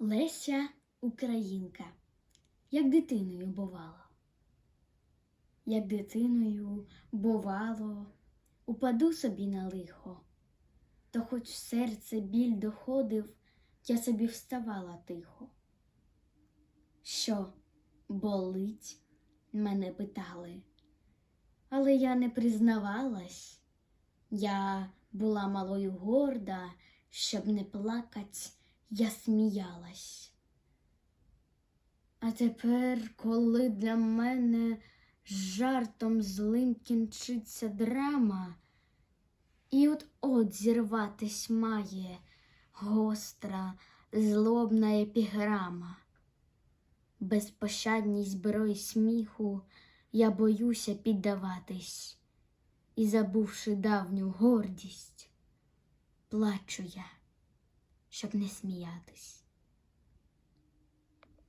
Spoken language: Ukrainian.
Леся Українка, як дитиною бувало. Як дитиною бувало, упаду собі на лихо, то хоч в серце біль доходив, я собі вставала тихо. Що, болить? мене питали, але я не признавалась. Я була малою горда, щоб не плакать, я сміялась. А тепер, коли для мене жартом злим кінчиться драма, і от от зірватись має гостра, злобна епіграма. Безпощадній зброї сміху я боюся піддаватись, і, забувши давню гордість, плачу я, щоб не сміятись.